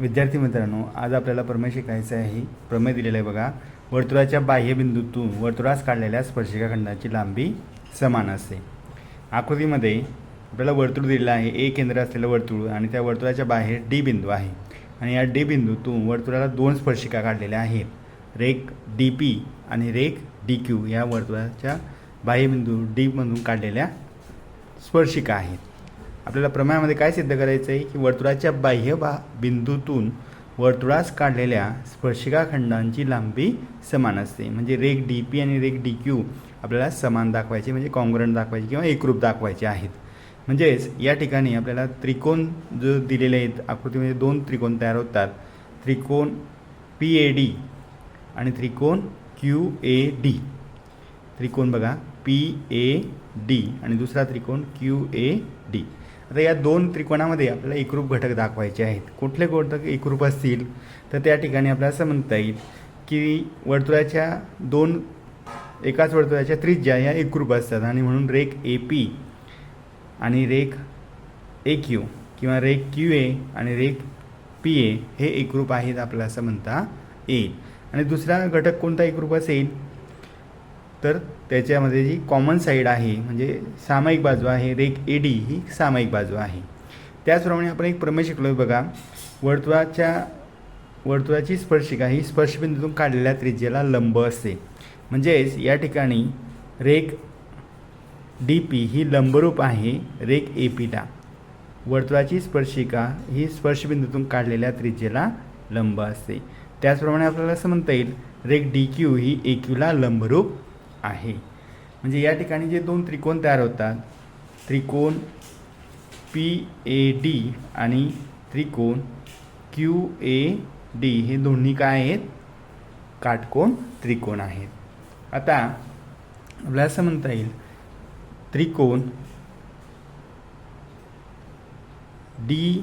विद्यार्थी मित्रांनो आज आपल्याला प्रमेय शिकायचं आहे. प्रमेय दिलेलं आहे बघा. वर्तुळाच्या बाह्यबिंदूतून वर्तुळास काढलेल्या स्पर्शिका खंडाची लांबी समान असते. आकृतीमध्ये आपल्याला वर्तुळ दिलेलं आहे. ए केंद्र असलेलं वर्तुळ आणि त्या वर्तुळाच्या बाहेर डी बिंदू आहे. आणि या डी बिंदूतून वर्तुळाला दोन स्पर्शिका काढलेल्या आहेत. रेक डी पी आणि रेक डी क्यू या वर्तुळाच्या बाह्यबिंदू डीमधून काढलेल्या स्पर्शिका आहेत. आपल्याला प्रमाणामध्ये काय सिद्ध करायचं आहे की वर्तुळाच्या बाह्य बा बिंदूतून वर्तुळास काढलेल्या स्पर्शिका खंडांची लांबी समान असते. म्हणजे रेक डी पी आणि रेक डी क्यू आपल्याला समान दाखवायचे म्हणजे कॉंग्रंट दाखवायचे किंवा एकरूप दाखवायचे आहेत. म्हणजेच या ठिकाणी आपल्याला त्रिकोण जो दिलेले आहेत आकृतीमध्ये दोन त्रिकोण तयार होतात. त्रिकोण पी ए डी आणि त्रिकोण क्यू ए डी त्रिकोण बघा पी ए डी आणि दुसरा त्रिकोण क्यू ए डी आता या दोन त्रिकोणामध्ये आपल्याला एकरूप घटक दाखवायचे आहेत. कुठले घटक एकरूप असतील तर त्या ठिकाणी आपल्याला असं म्हणता येईल की वर्तुळाच्या दोन एकाच वर्तुळाच्या त्रिज्या या एकरूप असतात. आणि म्हणून रेख ए पी आणि रेख ए क्यू किंवा रेख क्यू ए आणि रेख पी ए हे एकरूप आहेत आपल्याला असं म्हणता येईल. आणि दुसरा घटक कोणता एकरूप असेल? तर त्याच्यामध्ये जी कॉमन साईड आहे म्हणजे सामायिक बाजू आहे रेक ए डी ही सामायिक बाजू आहे. त्याचप्रमाणे आपण एक प्रमेय शिकलो आहे बघा. वर्तुळाच्या वर्तुळाची स्पर्शिका ही स्पर्शबिंदूतून काढलेल्या त्रिज्येला लंब असते. म्हणजेच या ठिकाणी रेक डी पी ही लंबरूप आहे रेक ए पीला वर्तुळाची स्पर्शिका ही स्पर्शबिंदूतून काढलेल्या त्रिज्येला लंब असते. त्याचप्रमाणे आपल्याला असं म्हणता येईल रेक डी क्यू ही ए क्यूला लंबरूप आहे. म्हणजे या ठिकाणी जे दोन त्रिकोण तयार होतात त्रिकोण पी ए डी आणि त्रिकोण क्यू ए डी हे दोन्ही काय आहेत? काटकोण त्रिकोण आहेत. आता आपल्याला असं म्हणता येईल त्रिकोण डी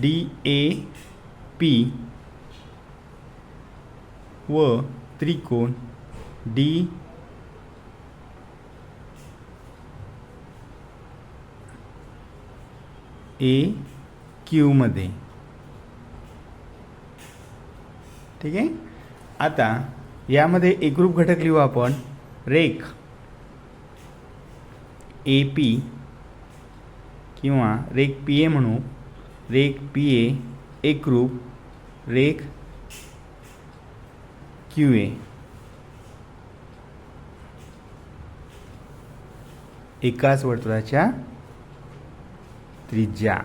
डी ए पी व त्रिकोण डी ए क्यूमध्ये ठीक आहे? आता यामध्ये एकरूप घटक लिहू आपण. रेख. ए पी किंवा रेख पी ए म्हणू. रेख पी ए एकरूप रेख क्यू ए एकाच वर्तुळाच्या त्रिज्या.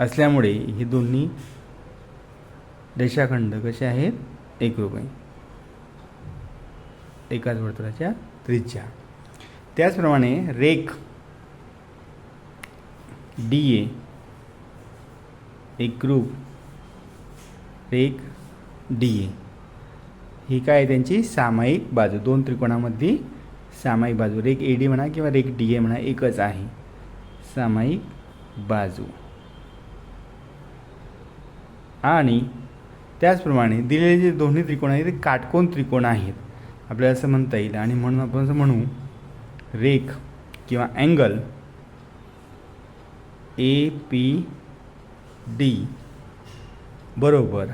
असल्यामुळे ही दोन्ही रेषाखंड कसे आहेत? एकरूप आहे. एकाच वर्तुळाच्या त्रिज्या. त्याचप्रमाणे रेख डी ए एक ग्रुप एक डी ए ही काय आहे त्यांची? सामायिक बाजू. दोन त्रिकोणामध्ये सामायिक बाजू. रेक ए डी म्हणा किंवा रेक डी ए म्हणा एकच आहे. सामायिक बाजू. आणि त्याचप्रमाणे दिलेले जे दोन्ही त्रिकोण आहेत ते काटकोन त्रिकोण आहेत. आपल्याला असं म्हणता येईल. आणि म्हणून आपण असं म्हणू रेख किंवा अँगल ए पी डी बरोबर.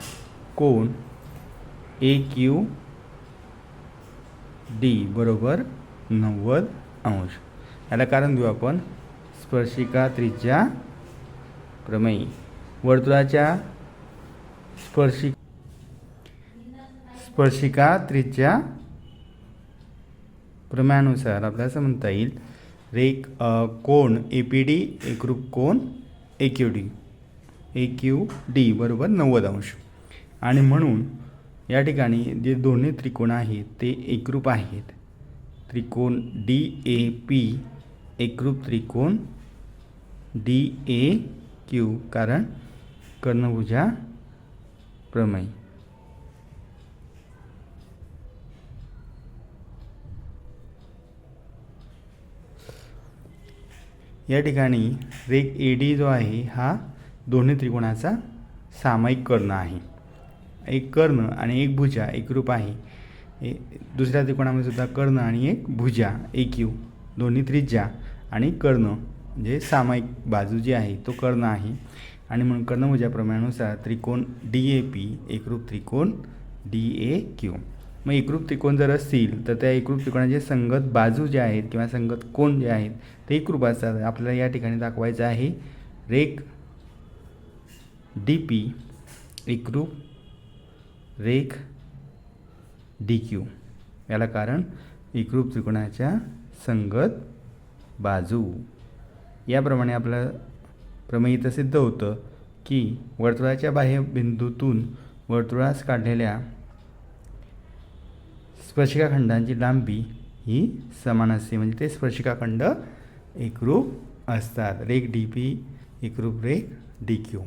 कोण? ए क्यू डी बरोबर. नव्वद अंश. याला कारण देऊ आपण स्पर्शिका त्रिज्या प्रमेय. वर्तुळाच्या स्पर्शिक स्पर्शिका त्रिज्या प्रमेयानुसार आपल्याला असं म्हणता येईल. रेक कोण? ए पी डी एकरूप कोण? A Q D A Q D बरोबर नव्वद अंश. आणि म्हणून या ठिकाणी जे दोन्ही त्रिकोण आहेत ते एकरूप आहेत. त्रिकोण डी ए पी एकरूप त्रिकोण डी ए क्यू कारण कर्णभुजा प्रमेय. या ठिकाणी रेख ए डी जो आहे हा दोन्ही त्रिकोणाचा सामायिक कर्ण आहे. एक कर्ण आणि एक भुजा एकरूप आहे. ए दुसऱ्या त्रिकोणामध्ये सुद्धा कर्ण आणि एक भुजा एक यू. दोन्ही त्रिज्या आणि कर्ण म्हणजे सामायिक बाजू जी आहे तो कर्ण आहे. आणि म्हणून कर्णभुजाप्रमाणानुसार त्रिकोण डी ए पी एकरूप त्रिकोण डी ए क्यू मग एकरूप त्रिकोण जर असतील तर त्या एकरूप त्रिकोणाचे संगत बाजू जे आहेत किंवा संगत कोण जे आहेत ते एकरूप असतात आपल्याला या ठिकाणी दाखवायचं आहे. रेख डी पी एकरूप रेख डी क्यू याला कारण एकरूप त्रिकोणाच्या संगत बाजू. याप्रमाणे आपलं प्रमेय इथं सिद्ध होतं की वर्तुळाच्या बाह्य बिंदूतून वर्तुळास काढलेल्या स्पर्शिकाखंडांची लांबी ही समान असते. म्हणजे ते स्पर्शिकाखंड एकरूप असतात. रेख डी पी एकरूप रेख डी क्यू